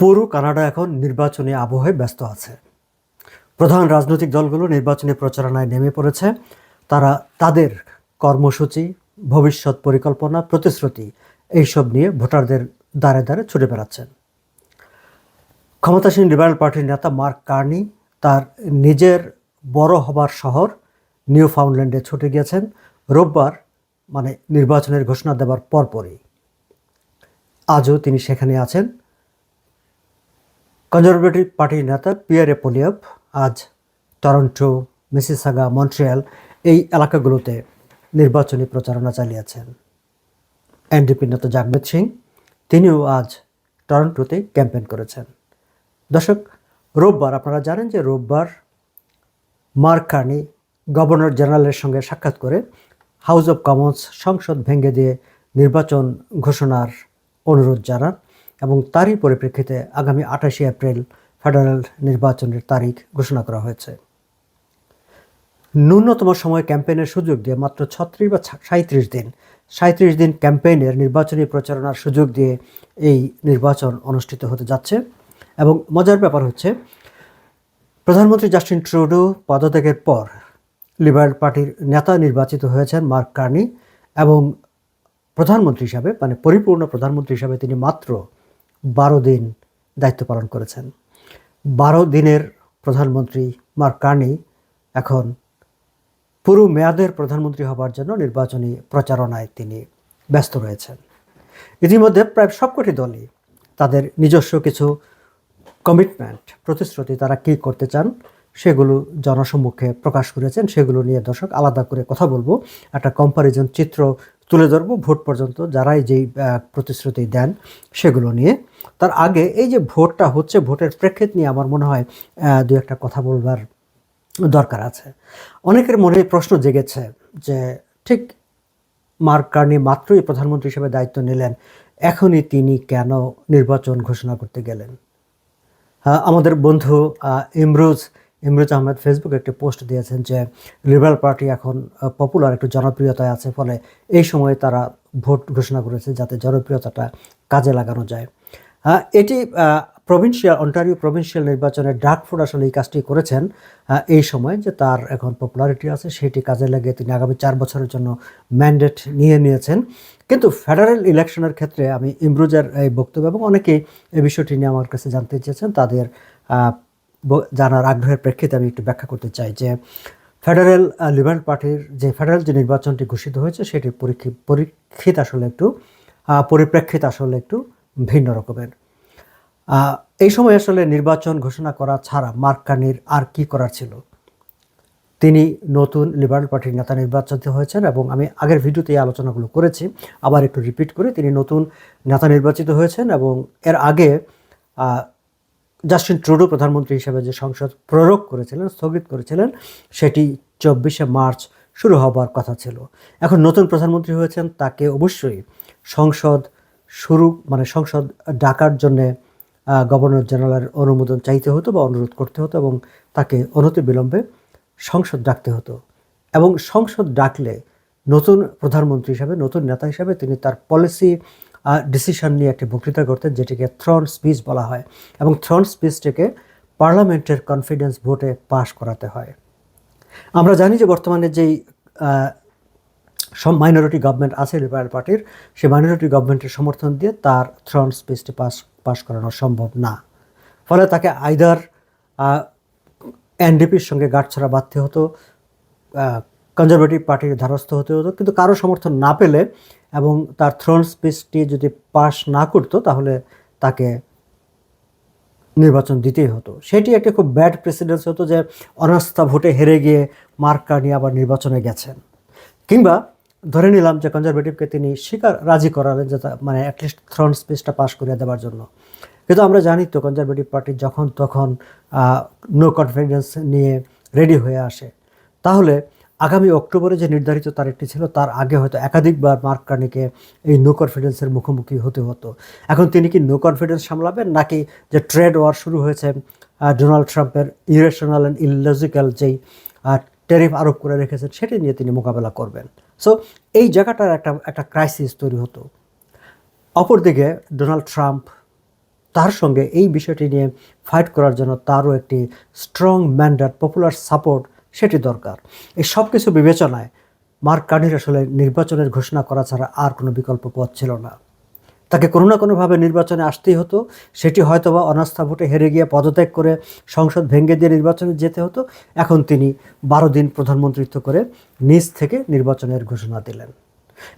পুরো কানাডা এখন নির্বাচনী আবহে ব্যস্ত আছে। প্রধান রাজনৈতিক দলগুলো নির্বাচনী প্রচারণায় নেমে পড়েছে। তারা তাদের কর্মসূচি, ভবিষ্যৎ পরিকল্পনা, প্রতিশ্রুতি এইসব নিয়ে ভোটারদের দ্বারে দ্বারে ছুটে বেড়াচ্ছেন ক্ষমতাসীন লিবারেল পার্টির নেতা মার্ক কার্নি তার নিজের বড় হবার শহর নিউ ফাউন্ডল্যান্ডে ছুটে গিয়েছেন। রোববার মানে নির্বাচনের ঘোষণা দেওয়ার পরপরই। আজও তিনি সেখানে আছেন। কনজারভেটিভ পার্টির নেতা পিয়ারে পোলিয়াপ আজ টরন্টো, মিসিসাগা, মন্ট্রিয়াল এই এলাকাগুলোতে নির্বাচনী প্রচারণা চালিয়েছেন। এনডিপি নেতা জাগমেদ সিং তিনিও আজ টরন্টোতে ক্যাম্পেইন করেছেন। দর্শক, রোববার আপনারা জানেন যে রোববার মার্ক কার্নি গভর্নর জেনারেলের সঙ্গে সাক্ষাৎ করে হাউস অব কমন্স সংসদ ভেঙে দিয়ে নির্বাচন ঘোষণার অনুরোধ জানান এবং তারই পরিপ্রেক্ষিতে আগামী আঠাশে এপ্রিল ফেডারেল নির্বাচনের তারিখ ঘোষণা করা হয়েছে। ন্যূনতম সময় ক্যাম্পেইনের সুযোগ দিয়ে মাত্র ছত্রিশ বা সাঁত্রিশ দিন সাঁত্রিশ দিন ক্যাম্পেইনের নির্বাচনী প্রচারণার সুযোগ দিয়ে এই নির্বাচন অনুষ্ঠিত হতে যাচ্ছে এবং মজার ব্যাপার হচ্ছে, প্রধানমন্ত্রী জাস্টিন ট্রুডো পদত্যাগের পর লিবারেল পার্টির নেতা নির্বাচিত হয়েছেন মার্ক কার্নি এবং প্রধানমন্ত্রী হিসাবে মানে পরিপূর্ণ প্রধানমন্ত্রী হিসাবে তিনি মাত্র বারো দিন দায়িত্ব পালন করেছেন। বারো দিনের প্রধানমন্ত্রী মার্ক কার্নি এখন পুরো মেয়াদের প্রধানমন্ত্রী হবার জন্য নির্বাচনী প্রচারণায় তিনি ব্যস্ত রয়েছেন। ইতিমধ্যে প্রায় সবকটি দলই তাদের নিজস্ব কিছু কমিটমেন্ট প্রতিশ্রুতি, তারা কী করতে চান সেগুলো জনসম্মুখে প্রকাশ করেছেন। সেগুলো নিয়ে দর্শক আলাদা করে কথা বলব। একটা কম্পারিজন চিত্র তুলে ধরবো ভোট পর্যন্ত যারাই যেই প্রতিশ্রুতি দেন সেগুলো নিয়ে। তার আগে এই যে ভোটটা হচ্ছে, ভোটের প্রেক্ষিত নিয়ে আমার মনে হয় দু একটা কথা বলবার দরকার আছে। অনেকের মনে প্রশ্ন জেগেছে যে ঠিক মার্ক কার্নি মাত্রই প্রধানমন্ত্রী হিসেবে দায়িত্ব নিলেন, এখনই তিনি কেন নির্বাচন ঘোষণা করতে গেলেন? আমাদের বন্ধু ইমরুজ ইমরুজ আহমেদ ফেসবুকে একটি পোস্ট দিয়েছেন যে, লিবারেল পার্টি এখন পপুলার একটু জনপ্রিয়তায় আছে ফলে এই সময়ে তারা ভোট ঘোষণা করেছে যাতে জনপ্রিয়তাটা কাজে লাগানো যায়। এটি প্রভিন্সিয়াল অন্টারিও প্রভিন্সিয়াল নির্বাচনের ডাকফোর্ড আসলে এই কাজটি করেছেন এই সময় যে তার এখন পপুলারিটি আছে সেটি কাজে লাগিয়ে তিনি আগামী চার বছরের জন্য ম্যান্ডেট নিয়ে নিয়েছেন। কিন্তু ফেডারেল ইলেকশনের ক্ষেত্রে আমি ইমরুজের এই বক্তব্য এবং অনেকেই এই বিষয়টি নিয়ে আমার কাছে জানতে চেয়েছেন, তাদের জানার আগ্রহের প্রেক্ষিতে আমি একটু ব্যাখ্যা করতে চাই যে ফেডারেল লিবারেল পার্টির যে ফেডারেল যে নির্বাচনটি ঘোষিত হয়েছে সেটির পরীক্ষি- পরীক্ষিত আসলে একটু পরিপ্রেক্ষিত আসলে একটু ভিন্ন রকমের। এই সময় আসলে নির্বাচন ঘোষণা করা ছাড়া মার্কানির আর কি করার ছিল? তিনি নতুন লিবারেল পার্টির নেতা নির্বাচিত হয়েছেন এবং আমি আগের ভিডিওতে এই আলোচনাগুলো করেছি, আবার একটু রিপিট করে তিনি নতুন নেতা নির্বাচিত হয়েছেন এবং এর আগে জাস্টিন ট্রুডো প্রধানমন্ত্রী হিসেবে যে সংসদ প্রয়োগ করেছিলেন, স্থগিত করেছিলেন, সেটি চব্বিশে মার্চ শুরু হবার কথা ছিল। এখন নতুন প্রধানমন্ত্রী হয়েছেন, তাকে অবশ্যই সংসদ শুরু মানে সংসদ ডাকার জন্যে গভর্নর জেনারেলের অনুমোদন চাইতে হতো বা অনুরোধ করতে হতো এবং তাকে অনতি বিলম্বে সংসদ ডাকতে হতো। এবং সংসদ ডাকলে নতুন প্রধানমন্ত্রী হিসাবে, নতুন নেতা হিসাবে তিনি তার পলিসি ডিসিশন নিয়ে একটি বক্তৃতা করতেন, যেটিকে থ্রন স্পিচ বলা হয় এবং থ্রন স্পিচটিকে পার্লামেন্টের কনফিডেন্স ভোটে পাশ করাতে হয়। আমরা জানি যে বর্তমানে যেই সব মাইনরিটি গভর্নমেন্ট আছে লিবারেল পার্টির সেই মাইনরিটি গভর্নমেন্টের সমর্থন দিয়ে তার থ্রন স্পিচটি পাস পাস করানো সম্ভব না। ফলে তাকে আইদার এনডিপির সঙ্গে গাঁটছড়া বাঁধতে হতো কনজারভেটিভ পার্টির ধারস্থ হতে হতো, কিন্তু কারও সমর্থন না পেলে এবং তার থ্রোন স্পিচটি যদি পাস না করতো, তাহলে তাকে নির্বাচন দিতেই হতো। সেটি একটা খুব ব্যাড প্রেসিডেন্স হতো যে অনাস্থা ভোটে হেরে গিয়ে মার্ক কার্নি আবার নির্বাচনে গেছেন। কিংবা ধরে নিলাম যে কনজারভেটিভকে তিনি স্বীকার, রাজি করালেন যে মানে অ্যাটলিস্ট থ্রন স্পেসটা পাস করিয়ে দেওয়ার জন্য। কিন্তু আমরা জানি তো কনজারভেটিভ পার্টি যখন তখন নো কনফিডেন্স নিয়ে রেডি হয়ে আসে। তাহলে আগামী অক্টোবরে যে নির্ধারিত তারিখটি ছিল, তার আগে হয়তো একাধিকবার মার্ক কার্নিকে এই নো কনফিডেন্সের মুখোমুখি হতে হতো। এখন তিনি কি নো কনফিডেন্স সামলাবেন, নাকি যে ট্রেড ওয়ার শুরু হয়েছে ডোনাল্ড ট্রাম্পের ইরেশনাল অ্যান্ড ইললজিক্যাল যেই টেরিফ আরোপ করে রেখেছেন, সেটি নিয়ে তিনি মোকাবেলা করবেন। সো এই জায়গাটার একটা একটা ক্রাইসিস তৈরি হতো। অপরদিকে ডোনাল্ড ট্রাম্প তার সঙ্গে এই বিষয়টি নিয়ে ফাইট করার জন্য তারও একটি স্ট্রং ম্যান্ডেট পপুলার সাপোর্ট সেটি দরকার। এই সব কিছু বিবেচনায় মার্ক কার্নির আসলে নির্বাচনের ঘোষণা করা ছাড়া আর কোনো বিকল্প পথ ছিল না। তাকে কোনো না কোনোভাবে নির্বাচনে আসতেই হতো। সেটি হয়তো বা অনাস্থা ভোটে হেরে গিয়ে পদত্যাগ করে সংসদ ভেঙে দিয়ে নির্বাচনে যেতে হতো। এখন তিনি বারো দিন প্রধানমন্ত্রিত্ব করে নিজ থেকে নির্বাচনের ঘোষণা দিলেন।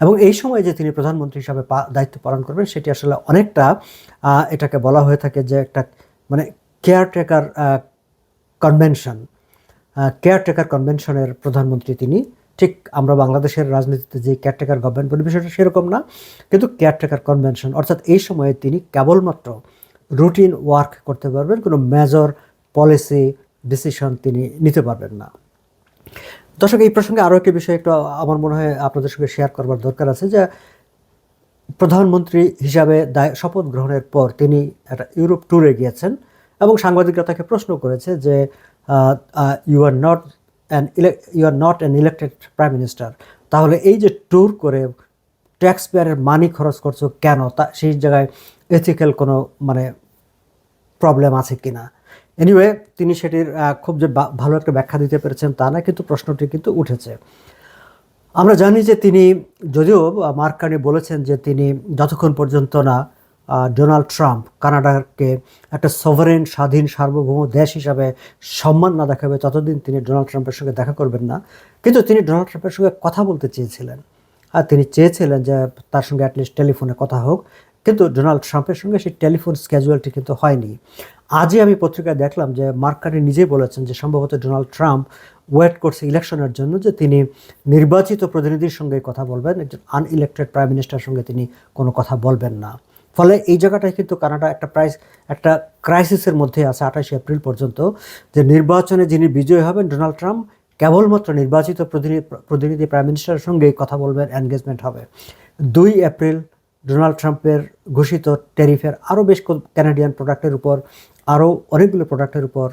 এবং এই সময় যে তিনি প্রধানমন্ত্রী হিসাবে দায়িত্ব পালন করবেন, সেটি আসলে অনেকটা এটাকে বলা হয়ে থাকে যে একটা মানে কেয়ারটেকার কনভেনশন কেয়ারটেকার কনভেনশনের প্রধানমন্ত্রী তিনি। ঠিক আমরা বাংলাদেশের রাজনীতিতে যে কেয়ারটেকার গভর্নমেন্ট বলি, বিষয়টা সেরকম না। কিন্তু কেয়ারটেকার কনভেনশন অর্থাৎ এই সময়ে তিনি কেবলমাত্র রুটিন ওয়ার্ক করতে পারবেন, কোনো মেজর পলিসি ডিসিশন তিনি নিতে পারবেন না। দর্শক, এই প্রসঙ্গে আরও একটি বিষয় একটু আমার মনে হয় আপনাদের সঙ্গে শেয়ার করবার দরকার আছে যে, প্রধানমন্ত্রী হিসাবে দায়, শপথ গ্রহণের পর তিনি একটা ইউরোপ ট্যুরে গিয়েছেন। এবং সাংবাদিকরা তাকে প্রশ্ন করেছে যে you are not an you are not an elected prime minister তাহলে এই যে ট্যুর করে ট্যাক্স পেয়ারের মানি খরচ করছ কেন? তা, সেই জায়গায় এথিক্যাল কোনো মানে প্রবলেম আছে কিনা? এনিওয়ে তিনি সেটির খুব যে ভালো একটা ব্যাখ্যা দিতে পেরেছেন তা না, কিন্তু প্রশ্নটি কিন্তু উঠেছে। আমরা জানি যে তিনি, যদিও মার্কানি বলেছেন যে তিনি যতক্ষণ পর্যন্ত না ডোনাল্ড ট্রাম্প কানাডাকে একটা সভারেন, স্বাধীন, সার্বভৌম দেশ হিসাবে সম্মান না দেখাবে ততদিন তিনি ডোনাল্ড ট্রাম্পের সঙ্গে দেখা করবেন না। কিন্তু তিনি ডোনাল্ড ট্রাম্পের সঙ্গে কথা বলতে চেয়েছিলেন। আর তিনি চেয়েছিলেন যে তার সঙ্গে অ্যাটলিস্ট টেলিফোনে কথা হোক। কিন্তু ডোনাল্ড ট্রাম্পের সঙ্গে সেই টেলিফোন স্ক্যাজুয়ালটি কিন্তু হয়নি। আজই আমি পত্রিকায় দেখলাম যে মার্কারি নিজেই বলেছেন যে সম্ভবত ডোনাল্ড ট্রাম্প ওয়েট করছে ইলেকশনের জন্য যে তিনি নির্বাচিত প্রতিনিধির সঙ্গে কথা বলবেন, একজন আনইলেক্টেড প্রাইম মিনিস্টার সঙ্গে তিনি কোনো কথা বলবেন না। ফলে এই জায়গাটায় কিন্তু কানাডা একটা প্রাইস, একটা ক্রাইসিসের মধ্যে আছে আঠাশে এপ্রিল পর্যন্ত, যে নির্বাচনে যিনি বিজয়ী হবেন ডোনাল্ড ট্রাম্প, কেবলমাত্র নির্বাচিত প্রতিনিধি প্রতিনিধি প্রাইম মিনিস্টারের সঙ্গেই কথা বলবেন এনগেজমেন্ট হবে। দুই এপ্রিল ডোনাল্ড ট্রাম্পের ঘোষিত ট্যারিফের আরও বেশ কো- কানাডিয়ান প্রোডাক্টের উপর, আরও অনেকগুলো প্রোডাক্টের উপর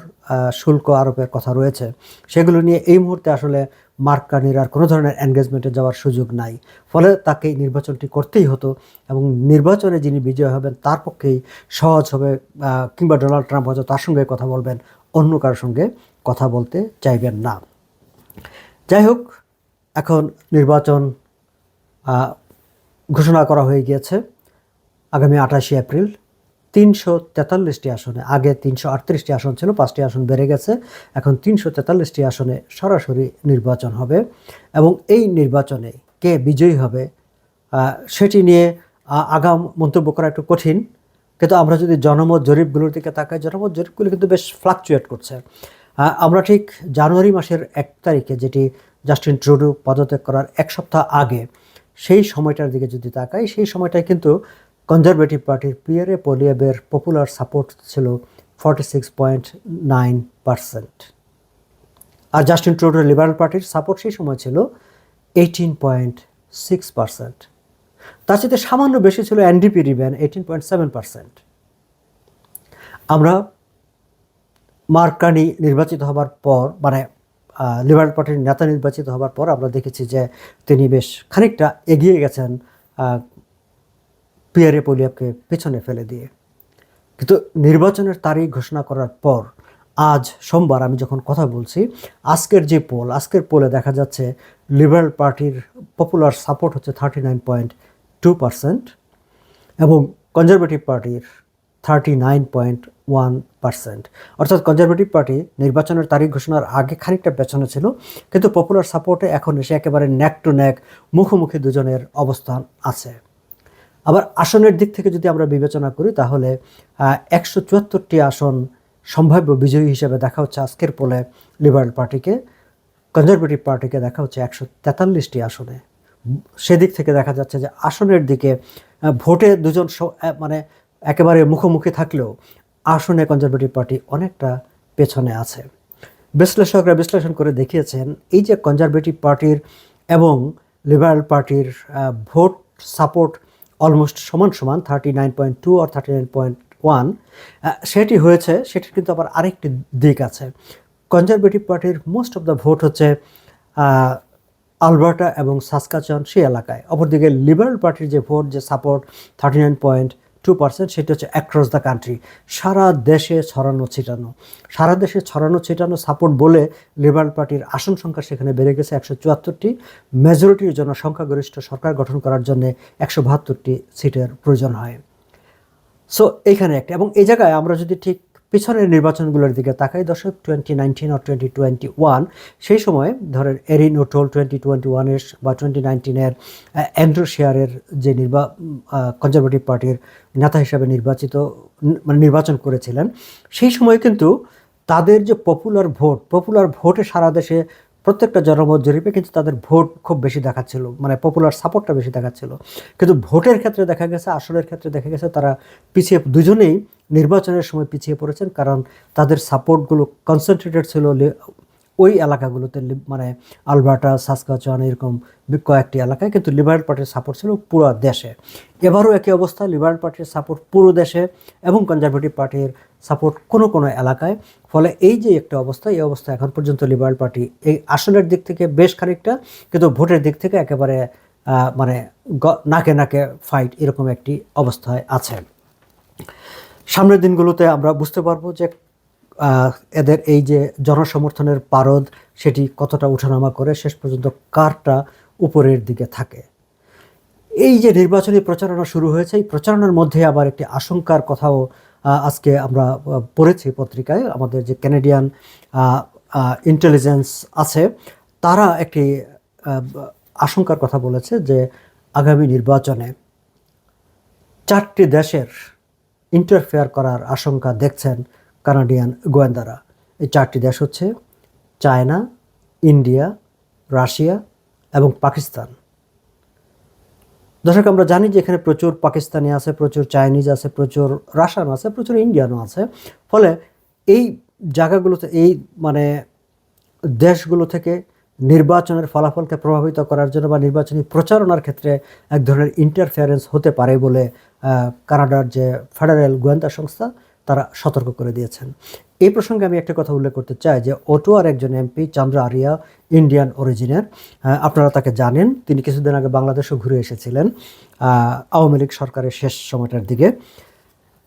শুল্ক আরোপের কথা রয়েছে। সেগুলো নিয়ে এই মুহূর্তে আসলে মার্ক কার্নির আর কোনো ধরনের এনগেজমেন্টে যাওয়ার সুযোগ নাই। ফলে তাকে নির্বাচনটি করতেই হতো এবং নির্বাচনে যিনি বিজয় হবেন, তার পক্ষেই সহজ হবে কিংবা ডোনাল্ড ট্রাম্প হয়তো তার সঙ্গে কথা বলবেন, অন্য কারোর সঙ্গে কথা বলতে চাইবেন না। যাই হোক, এখন নির্বাচন ঘোষণা করা হয়ে গিয়েছে। আগামী আঠাশে এপ্রিল তিনশো তেতাল্লিশটি আসনে। আগে তিনশো আটত্রিশটি আসন ছিল, পাঁচটি আসন বেড়ে গেছে। এখন তিনশো তেতাল্লিশটি আসনে সরাসরি নির্বাচন হবে এবং এই নির্বাচনে কে বিজয়ী হবে সেটি নিয়ে আগাম মন্তব্য করা একটু কঠিন। কিন্তু আমরা যদি জনমত জরিপগুলোর দিকে তাকাই, জনমত জরিপগুলো কিন্তু বেশ ফ্লাকচুয়েট করছে। আমরা ঠিক জানুয়ারি মাসের এক তারিখে যেটি জাস্টিন ট্রুডু পদত্যাগ করার এক সপ্তাহ আগে, সেই সময়টার দিকে যদি তাকাই, সেই সময়টায় কিন্তু কনজারভেটিভ পার্টির পিয়ারে পোলিয়াবের পপুলার সাপোর্ট ছিল forty six point nine percent আর জাস্টিন ট্রুডোর লিবারাল পার্টির সাপোর্ট সেই সময় ছিল এইটিন পয়েন্ট সিক্স পার্সেন্ট তার সাথে সামান্য বেশি ছিল এনডিপি রিবেন এইটিন পয়েন্ট সেভেন পার্সেন্ট আমরা মার্কানি নির্বাচিত হবার পর মানে লিবারেল পার্টির নেতা নির্বাচিত হবার পর আমরা দেখেছি যে তিনি বেশ খানিকটা এগিয়ে গেছেন পিয়ারে পোলিয়াপকে পেছনে ফেলে দিয়ে। কিন্তু নির্বাচনের তারিখ ঘোষণা করার পর আজ সোমবার আমি যখন কথা বলছি, আজকের যে পোল, আজকের পোলে দেখা যাচ্ছে লিবারেল পার্টির পপুলার সাপোর্ট হচ্ছে thirty nine point two percent এবং কনজারভেটিভ পার্টির thirty nine point one percent. অর্থাৎ কনজারভেটিভ পার্টি নির্বাচনের তারিখ ঘোষণার আগে খানিকটা পেছনে ছিল, কিন্তু পপুলার সাপোর্টে এখন এসে একেবারে ন্যাক টু ন্যাক মুখোমুখি দুজনের অবস্থান আছে। আবার আসনের দিক থেকে যদি আমরা বিবেচনা করি, তাহলে একশো চুয়াত্তরটি আসন সম্ভাব্য বিজয়ী হিসেবে দেখা হচ্ছে আজকের পোলে লিবারেল পার্টিকে। কনজারভেটিভ পার্টিকে দেখা হচ্ছে একশো তেতাল্লিশটি আসনে। সেদিক থেকে দেখা যাচ্ছে যে আসনের দিকে ভোটে দুজন মানে একেবারে মুখোমুখি থাকলেও আসনে কনজারভেটিভ পার্টি অনেকটা পেছনে আছে। বিশ্লেষকরা বিশ্লেষণ করে দেখিয়েছেন, এই যে কনজারভেটিভ পার্টির এবং লিবারেল পার্টির ভোট সাপোর্ট অলমোস্ট সমান সমান থার্টি নাইন পয়েন্ট টু আর থার্টি নাইন পয়েন্ট ওয়ান সেটি হয়েছে, সেটির কিন্তু আবার আরেকটি দিক আছে। কনজারভেটিভ পার্টির মোস্ট অফ দ্য ভোট হচ্ছে আলবার্টা এবং সাসকাচন সেই এলাকায়। অপরদিকে লিবারেল পার্টির যে ভোট যে support thirty nine point two percent সেটা হচ্ছে অ্যাক্রস দ্য কান্ট্রি সারা দেশে ছড়ানো ছিটানো। সারা দেশে ছড়ানো ছিটানো সাপোর্ট বলে লিবারেল পার্টির আসন সংখ্যা সেখানে বেড়ে গেছে একশো চুয়াত্তরটি। মেজরিটির জন্য সংখ্যাগরিষ্ঠ সরকার গঠন করার জন্য একশো বাহাত্তরটি সিটের প্রয়োজন হয়। সো এইখানে একটা। এবং এই জায়গায় আমরা যদি ঠিক পিছনের নির্বাচনগুলোর দিকে তাকাই, দর্শক টোয়েন্টি নাইনটিন আর টোয়েন্টি টোয়েন্টি ওয়ান সেই সময় ধরেন এরিন ওটোল টোয়েন্টি টোয়েন্টি ওয়ানের বা টোয়েন্টি নাইনটিনের অ্যান্ড্রু শেয়ারের যে নির্বা কনজারভেটিভ পার্টির নেতা হিসাবে নির্বাচিত মানে নির্বাচন করেছিলেন, সেই সময় কিন্তু তাদের যে পপুলার ভোট পপুলার ভোটে সারা দেশে প্রত্যেকটা জনমত জরিপে কিন্তু তাদের ভোট খুব বেশি দেখাচ্ছিল মানে পপুলার সাপোর্টটা বেশি দেখাচ্ছিল। কিন্তু ভোটের ক্ষেত্রে দেখা গেছে, আসনের ক্ষেত্রে দেখা গেছে, তারা পিছিয়ে, দুজনেই নির্বাচনের সময় পিছিয়ে পড়েছেন কারণ তাদের সাপোর্টগুলো কনসেন্ট্রেটেড ছিল ওই এলাকাগুলোতে মানে আলবার্টা সাসকাচুয়ান এরকম কয়েকটি এলাকায় কিন্তু লিবারেল পার্টির সাপোর্ট ছিল পুরো দেশে। এবারও একই অবস্থা, লিবারেল পার্টির সাপোর্ট পুরো দেশে এবং কনজারভেটিভ পার্টির সাপোর্ট কোনো কোনো এলাকায়। ফলে এই যে একটা অবস্থা, এই অবস্থা এখন পর্যন্ত লিবারেল পার্টি এই আসনের দিক থেকে বেশ খানিকটা, কিন্তু ভোটের দিক থেকে একেবারে মানে নাকে নাকে ফাইট এরকম একটি অবস্থায় আছে। সামনের দিনগুলোতে আমরা বুঝতে পারব যে এদের এই যে জনসমর্থনের পারদ, সেটি কতটা উঠানামা করে, শেষ পর্যন্ত কারটা উপরের দিকে থাকে। এই যে নির্বাচনী প্রচারণা শুরু হয়েছে, এই প্রচারণার মধ্যে আবার একটি আশঙ্কার কথাও আজকে আমরা পড়েছি পত্রিকায়। আমাদের যে ক্যানাডিয়ান ইন্টেলিজেন্স আছে, তারা একটি আশঙ্কার কথা বলেছে যে আগামী নির্বাচনে চারটি দেশের ইন্টারফেয়ার করার আশঙ্কা দেখছেন কানাডিয়ান গোয়েন্দারা। এই চারটি দেশ হচ্ছে চায়না, ইন্ডিয়া, রাশিয়া এবং পাকিস্তান। দর্শক, আমরা জানি যে এখানে প্রচুর পাকিস্তানি আছে, প্রচুর চাইনিজ আছে, প্রচুর রাশিয়ান আছে, প্রচুর ইন্ডিয়ানও আছে। ফলে এই জায়গাগুলোতে, এই মানে দেশগুলো থেকে নির্বাচনের ফলাফলকে প্রভাবিত করার জন্য বা নির্বাচনী প্রচারণার ক্ষেত্রে এক ধরনের ইন্টারফেয়ারেন্স হতে পারে বলে কানাডার যে ফেডারেল গোয়েন্দা সংস্থা তারা সতর্ক করে দিয়েছেন। এই প্রসঙ্গে আমি একটা কথা উল্লেখ করতে চাই যে ওটোয়ার একজন এমপি চন্দ্র আরিয়া ইন্ডিয়ান অরিজিনের আপনারা তাকে জানেন, তিনি কিছুদিন আগে বাংলাদেশও ঘুরে এসেছিলেন আওয়ামী লীগ সরকারের শেষ সময়টার দিকে।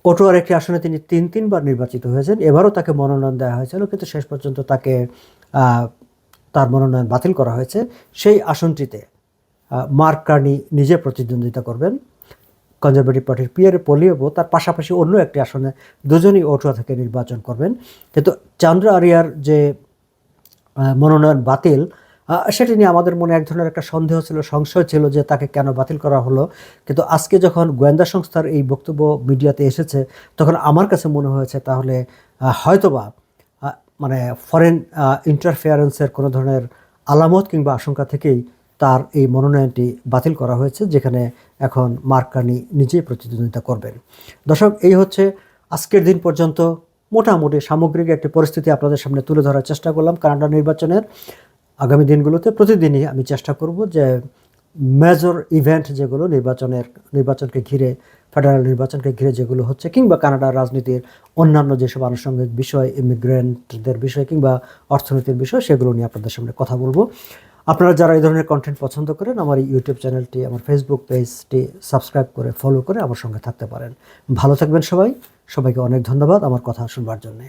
পটুয়ার একটি আসনে তিনি তিন, তিনবার নির্বাচিত হয়েছেন, এবারও তাকে মনোনয়ন দেওয়া হয়েছিল, কিন্তু শেষ পর্যন্ত তাকে তার মনোনয়ন বাতিল করা হয়েছে। সেই আসনটিতে মার্ক কার্নি নিজে প্রতিদ্বন্দ্বিতা করবেন। কনজারভেটিভ পার্টির পিয়ারে পলিয়েবো তার পাশাপাশি অন্য একটি আসনে দুজনই অটুয়া থেকে নির্বাচন করবেন। কিন্তু চান্দ্র আরিয়ার যে মনোনয়ন বাতিল সেটি নিয়ে আমাদের মনে এক ধরনের একটা সন্দেহ ছিল, সংশয় ছিল যে তাকে কেন বাতিল করা হলো। কিন্তু আজকে যখন গোয়েন্দা সংস্থার এই বক্তব্য মিডিয়াতে এসেছে, তখন আমার কাছে মনে হয়েছে তাহলে হয়তোবা মানে ফরেন ইন্টারফেয়ারেন্সের কোনো ধরনের আলামত কিংবা আশঙ্কা থেকেই তার এই মনোনয়নটি বাতিল করা হয়েছে, যেখানে এখন মার্ক কার্নি নিজেই প্রতিদ্বন্দ্বিতা করবেন। দর্শক, এই হচ্ছে আজকের দিন পর্যন্ত। মোটামুটি সামগ্রিক একটি পরিস্থিতি আপনাদের সামনে তুলে ধরার চেষ্টা করলাম কানাডা নির্বাচনের। আগামী দিনগুলোতে প্রতিদিনই আমি চেষ্টা করব যে মেজর ইভেন্ট যেগুলো নির্বাচনের, নির্বাচনকে ঘিরে ফেডারেল নির্বাচনকে ঘিরে যেগুলো হচ্ছে, কিংবা কানাডার রাজনীতির অন্যান্য যেসব আনুষঙ্গিক বিষয় ইমিগ্রেন্টদের বিষয় কিংবা অর্থনীতির বিষয়, সেগুলো নিয়ে আপনাদের সামনে কথা বলব। আপনারা যারা এই ধরনের কন্টেন্ট পছন্দ করেন, আমার ইউটিউব চ্যানেলটি আমার ফেসবুক পেজটি সাবস্ক্রাইব করে ফলো করে আমার সঙ্গে থাকতে পারেন। ভালো থাকবেন সবাই। সবাইকে অনেক ধন্যবাদ আমার কথা শুনবার জন্যে।